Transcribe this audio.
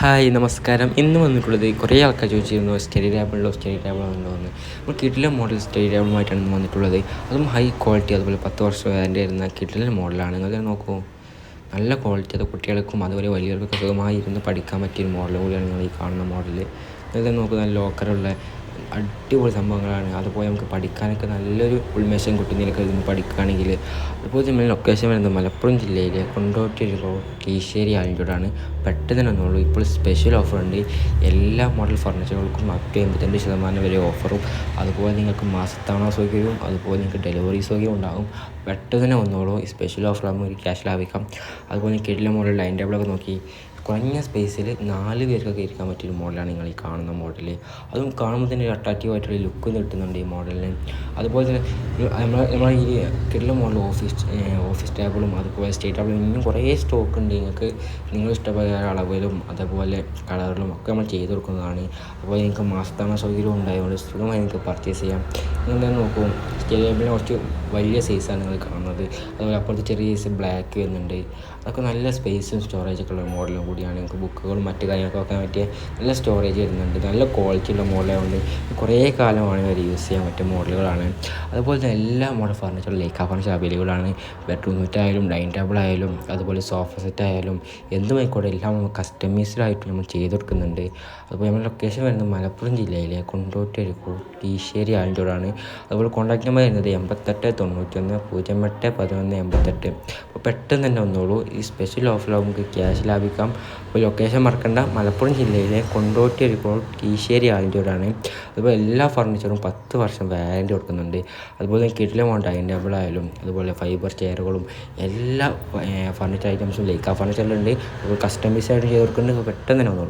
Hi നമസ്കാരം. ഇന്ന് വന്നിട്ടുള്ളത് കുറേ ആൾക്കാർ ചോദിച്ചിരുന്നു സ്റ്റഡി ടേബിളിലോ സ്റ്റഡി ടേബിളോ ഉണ്ടോ എന്ന്. നമ്മൾ കിഡിലെ മോഡൽ സ്റ്റഡി ടേബിളുമായിട്ടാണ് വന്നിട്ടുള്ളത്. അതും ഹൈ ക്വാളിറ്റി അതുപോലെ പത്ത് വർഷം വാറന്റി വരുന്ന കിഡിലെ മോഡലാണ് നിങ്ങൾ നോക്കൂ. നല്ല ക്വാളിറ്റി അത് കുട്ടികൾക്കും അതുപോലെ വലിയവർക്കും സുഖമായി ഇരുന്ന് പഠിക്കാൻ പറ്റിയ മോഡൽ കൂടിയാണ് നിങ്ങൾ ഈ കാണുന്ന മോഡൽ നിങ്ങൾ നോക്കുന്ന ലോക്കറുള്ള അടിപൊളി സംഭവങ്ങളാണ്. അതുപോലെ നമുക്ക് പഠിക്കാനൊക്കെ നല്ലൊരു ഉന്മേഷം കിട്ടുന്ന ഇരുന്ന് പഠിക്കുകയാണെങ്കിൽ അതുപോലെ തന്നെ ലൊക്കേഷൻ വരുന്നത് മലപ്പുറം ജില്ലയിലെ കൊണ്ടോട്ടി റോഡ് കീശ്ശേരി ആലഞ്ചോടാണ് പെട്ടെന്ന് തന്നെ വന്നോളൂ. ഇപ്പോൾ സ്പെഷ്യൽ ഓഫർ ഉണ്ട്. എല്ലാ മോഡൽ ഫർണിച്ചറുകൾക്കും അപ് ടു എൺപത്തിരണ്ട് ശതമാനം വരെ ഓഫറും അതുപോലെ നിങ്ങൾക്ക് മാസത്തവണ സൗകര്യവും അതുപോലെ നിങ്ങൾക്ക് ഡെലിവറി സൗകര്യം ഉണ്ടാകും പെട്ടെന്ന് തന്നെ വന്നോളൂ. സ്പെഷ്യൽ ഓഫർ ആകുമ്പോൾ ക്യാഷ് ലാഭിക്കാം. അതുപോലെ കിടിലം മോഡൽ ലൈൻ ടേബിളൊക്കെ നോക്കി. കുറഞ്ഞ സ്പേസിൽ നാല് പേർക്കൊക്കെ ഇരിക്കാൻ പറ്റിയൊരു മോഡലാണ് നിങ്ങൾ ഈ കാണുന്ന മോഡൽ അതും കാണുമ്പോൾ തന്നെ ഒരു അട്രാക്റ്റീവ് ആയിട്ടുള്ള ലുക്ക് കിട്ടുന്നുണ്ട് ഈ മോഡലിന് അതുപോലെ തന്നെ നമ്മൾ നമ്മളെ ഈ കിട്ടുന്ന മോഡൽ ഓഫീസ് ഓഫീസ് ടേബിളും അതുപോലെ സ്റ്റേ ടേബിളും ഇനിയും കുറേ സ്റ്റോക്ക് ഉണ്ട് നിങ്ങൾക്ക് നിങ്ങൾ ഇഷ്ടപ്പെട്ട അളവിലും അതേപോലെ കളറിലും ഒക്കെ നമ്മൾ ചെയ്ത് കൊടുക്കുന്നതാണ്. അതുപോലെ നിങ്ങൾക്ക് മാസത്താമ സൗകര്യം ഉണ്ടായതുകൊണ്ട് സുഖമായി നിങ്ങൾക്ക് പർച്ചേസ് ചെയ്യാം. നിങ്ങൾ തന്നെ നോക്കൂ സ്റ്റേറ്റ് ടേബിളിന് കുറച്ച് വലിയ സൈസാണ് നിങ്ങൾ കാണുന്നത്. അതുപോലെ അപ്പുറത്ത് ചെറിയ സൈസ് ബ്ലാക്ക് വരുന്നുണ്ട്. അതൊക്കെ നല്ല സ്പേസും സ്റ്റോറേജൊക്കെ ഉള്ള മോഡലും കൂടിയാണ്. നിങ്ങൾക്ക് ബുക്കുകളും മറ്റു കാര്യങ്ങളൊക്കെ വെക്കാൻ പറ്റിയ നല്ല സ്റ്റോറേജ് വരുന്നുണ്ട്. നല്ല ക്വാളിറ്റി ഉള്ള മോഡലായതുകൊണ്ട് കുറേ കാലമാണ് അവർ യൂസ് ചെയ്യാൻ പറ്റിയ മോഡലുകളാണ് അതുപോലെ തന്നെ എല്ലാ മോഡൽ ഫർണിച്ചറും ലേക്കാ ഫർണിച്ചർ അവൈലബിൾ ആണ്. ബെഡ്റൂം സെറ്റ് ആയാലും ഡൈനിങ് ടേബിൾ ആയാലും അതുപോലെ സോഫ സെറ്റ് ആയാലും എന്തുമായിക്കോട്ടെ എല്ലാം നമ്മൾ കസ്റ്റമൈസ്ഡ് ആയിട്ട് നമ്മൾ ചെയ്ത് കൊടുക്കുന്നുണ്ട്. അതുപോലെ നമ്മുടെ ലൊക്കേഷൻ വരുന്നത് മലപ്പുറം ജില്ലയിലെ കൊണ്ടോട്ടി കീശ്ശേരി ആലഞ്ചോടാണ് അതുപോലെ കോൺടാക്ട് നമ്പർ വരുന്നത് എൺപത്തെട്ട് തൊണ്ണൂറ്റൊന്ന് പൂജ്യം എട്ട് പതിനൊന്ന് എൺപത്തെട്ട്. അപ്പോൾ പെട്ടെന്ന് തന്നെ വന്നോളൂ. ഈ സ്പെഷ്യൽ ഓഫറിൽ നമുക്ക് ക്യാഷ് ലാഭിക്കാം. അപ്പോൾ ലൊക്കേഷൻ മറക്കണ്ട. മലപ്പുറം ജില്ലയിലെ കൊണ്ടോട്ടി അരിക്കോട് കീശ്ശേരി ആലഞ്ചോടാണ് അതുപോലെ എല്ലാ ഫർണിച്ചറും പത്ത് വർഷം വാരന്റി കൊടുക്കുന്നുണ്ട്. അതുപോലെ കിട്ടിലും ഡൈനിങ് ടേബിൾ ആയാലും അതുപോലെ ഫൈബർ ചെയറുകളും എല്ലാ ഫർണിച്ചർ ഐറ്റംസും ലൈക്ക് ആ ഫർണിച്ചറിലുണ്ട് അതുപോലെ കസ്റ്റമൈസ് ആയിട്ട് ചെയ്ത് കൊടുക്കുന്നുണ്ട്. പെട്ടെന്ന് തന്നെ വന്നോളൂ.